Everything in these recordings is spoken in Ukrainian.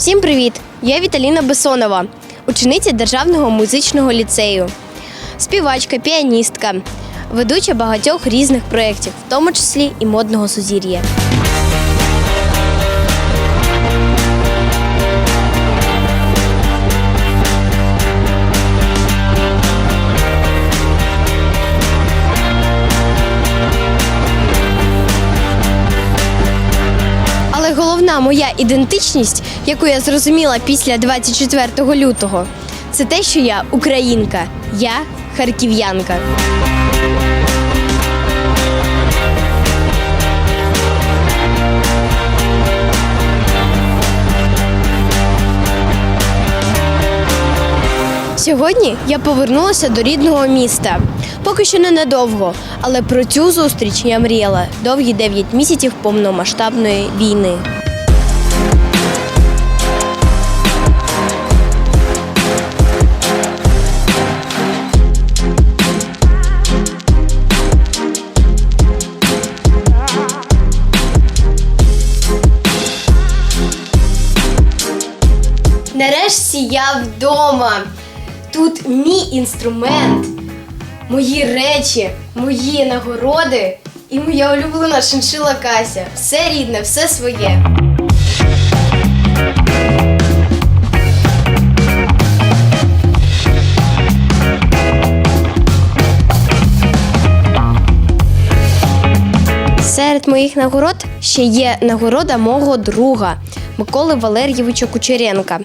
Всім привіт! Я Віталіна Бесонова, учениця Державного музичного ліцею, співачка, піаністка, ведуча багатьох різних проєктів, в тому числі і модного сузір'я. Головна моя ідентичність, яку я зрозуміла після 24 лютого, це те, що я українка, я харків'янка. Сьогодні я повернулася до рідного міста. Поки що ненадовго, але про цю зустріч я мріяла довгі 9 місяців повномасштабної війни. Я вдома. Тут мій інструмент, мої речі, мої нагороди і моя улюблена шиншила Кася. Все рідне, все своє. Серед моїх нагород ще є нагорода мого друга Миколи Валерійовича Кучеренка.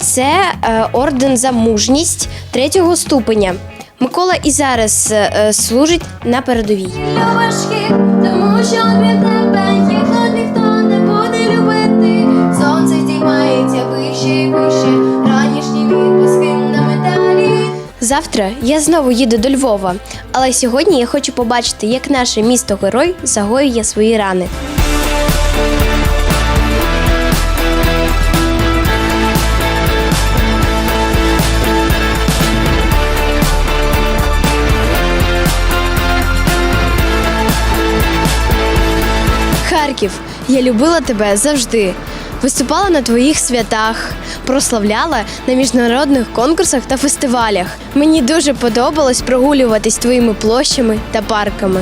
Це е, орден за мужність третього ступеня. Микола і зараз е, служить на передовій. важких, тому що крім тебе ніхто ніхто не буде любити. Сонце здіймається вище і вище, ранішні відпуски на металі. Завтра я знову їду до Львова, але сьогодні я хочу побачити, як наше місто герой загоює свої рани. Харків, я любила тебе завжди. Виступала на твоїх святах, прославляла на міжнародних конкурсах та фестивалях. Мені дуже подобалось прогулюватись твоїми площами та парками.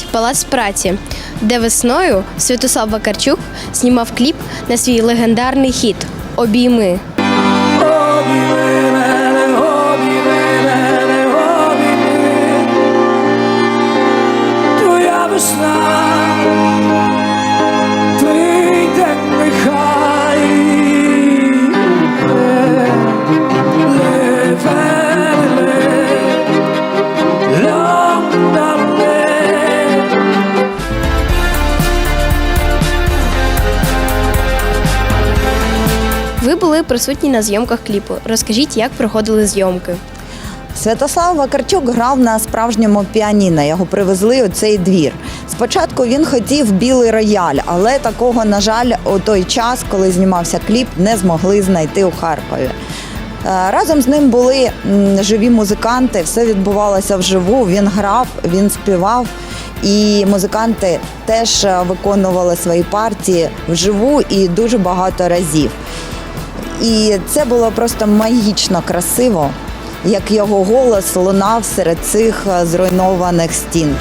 Ось палац праці, де весною Святослав Вакарчук знімав кліп на свій легендарний хіт обійми. Твоя весна, були присутні на зйомках кліпу. Розкажіть, як проходили зйомки. Святослав Вакарчук грав на справжньому піаніно. Його привезли у цей двір. Спочатку він хотів білий рояль, але такого, на жаль, у той час, коли знімався кліп, не змогли знайти у Харкові. Е, Разом з ним були живі музиканти, все відбувалося вживу. Він грав, він співав, і музиканти теж е, виконували свої партії вживу і дуже багато разів. І це було просто магічно красиво, як його голос лунав серед цих е, зруйнованих стін.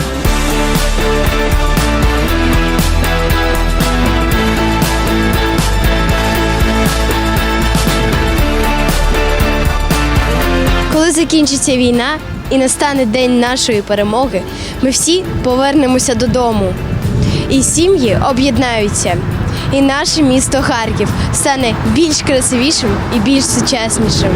Коли закінчиться війна і настане день нашої перемоги, ми всі повернемося додому. І сім'ї об'єднаються. І наше місто Харків стане більш красивішим і більш сучаснішим.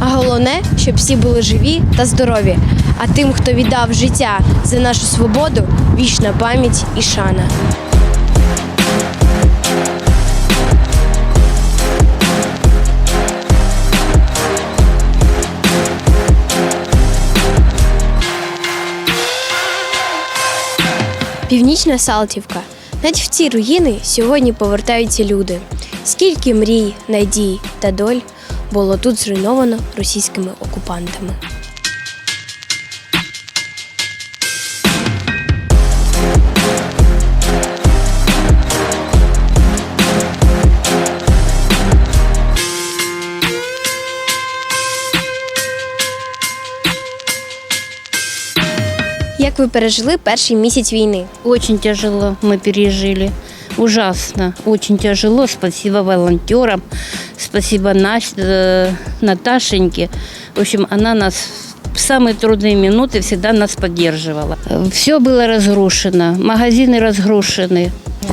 А головне, щоб всі були живі та здорові. А тим, хто віддав життя за нашу свободу, вічна пам'ять і шана. Північна Салтівка. Навіть в ці руїни сьогодні повертаються люди. Скільки мрій, надій та доль було тут зруйновано російськими окупантами. Як ви пережили перший місяць війни? Очень тяжело мы пережили. Ужасно, очень тяжело. Спасибо волонтерам, спасибо Нас- э, Наташеньке. В общем, она нас самые трудные минуты всегда нас поддерживала. Все было разрушено, магазины разрушены,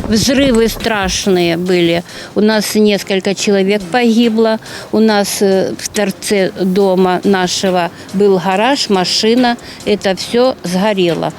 взрывы страшные были. У нас несколько человек погибло. У нас э, в торце дома нашего был гараж, машина. Это все сгорело.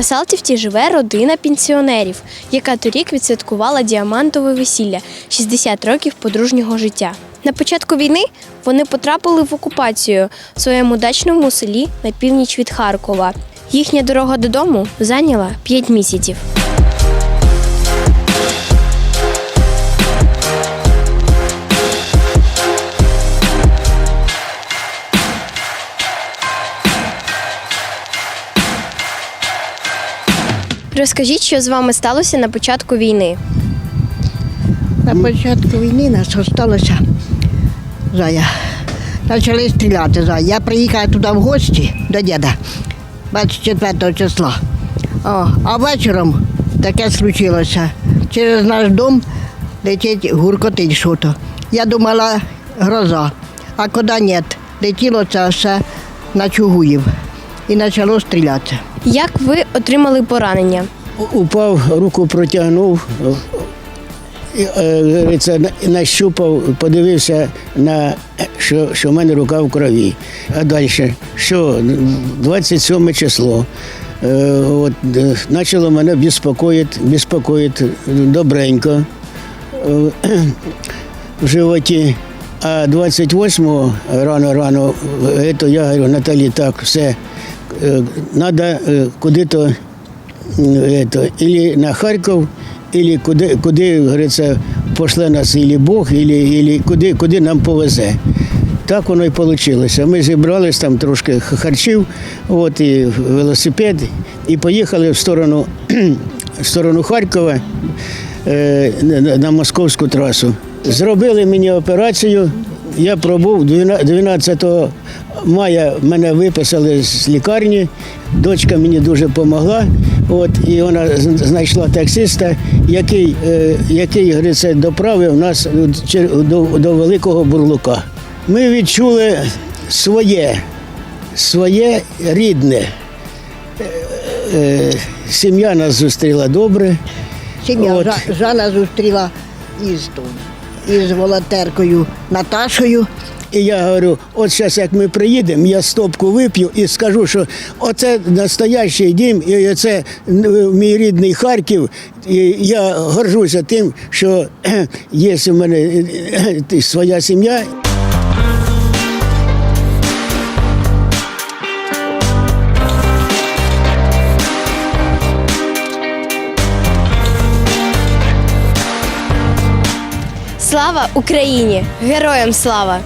На Салтівці живе родина пенсіонерів, яка торік відсвяткувала діамантове весілля 60 років подружнього життя. На початку війни вони потрапили в окупацію в своєму дачному селі на північ від Харкова. Їхня дорога додому зайняла 5 місяців. Розкажіть, що з вами сталося на початку війни. На початку війни нас осталося зая. Почали стріляти зая. Я приїхала туди в гості до діда 24 числа. О, а вечором таке случилося. Через наш дом летить гуркотить що-то. Я думала гроза. А коли ні, летіло це все на Чугуїв і почало стрілятися. Як ви отримали поранення? Упав, руку протягнув, е, на- нащупав, подивився на що, що в мене рука в крові. А далі, що 27 число. Е, От, е, почало мене безпокоїти, безпокоїти добренько е, в животі. А 28-го рано-рано, е, я говорю, Наталі, так, все, треба куди-то это, или на Харків, или куди, куди говориться, пошле нас или Бог, или куди, куди нам повезе. Так воно і вийшло. Ми зібрались там трошки харчів, от, і велосипед, і поїхали в сторону, в сторону Харкова е, на, московську трасу. Зробили мені операцію. Я пробув 12 12 мая мене виписали з лікарні. Дочка мені дуже допомогла. От, і вона знайшла таксиста, який, е, який говориться, доправив нас до, до великого бурлука. Ми відчули своє, своє рідне. Е, е, Сім'я нас зустріла добре. Сім'я От. Жа- Жанна зустріла із, із волонтеркою Наташою. І я говорю, от зараз як ми приїдемо, я стопку вип'ю і скажу, що оце настоящий дім, і це мій рідний Харків. І я горжуся тим, що є у мене е, е, своя сім'я. Слава Україні! Героям слава!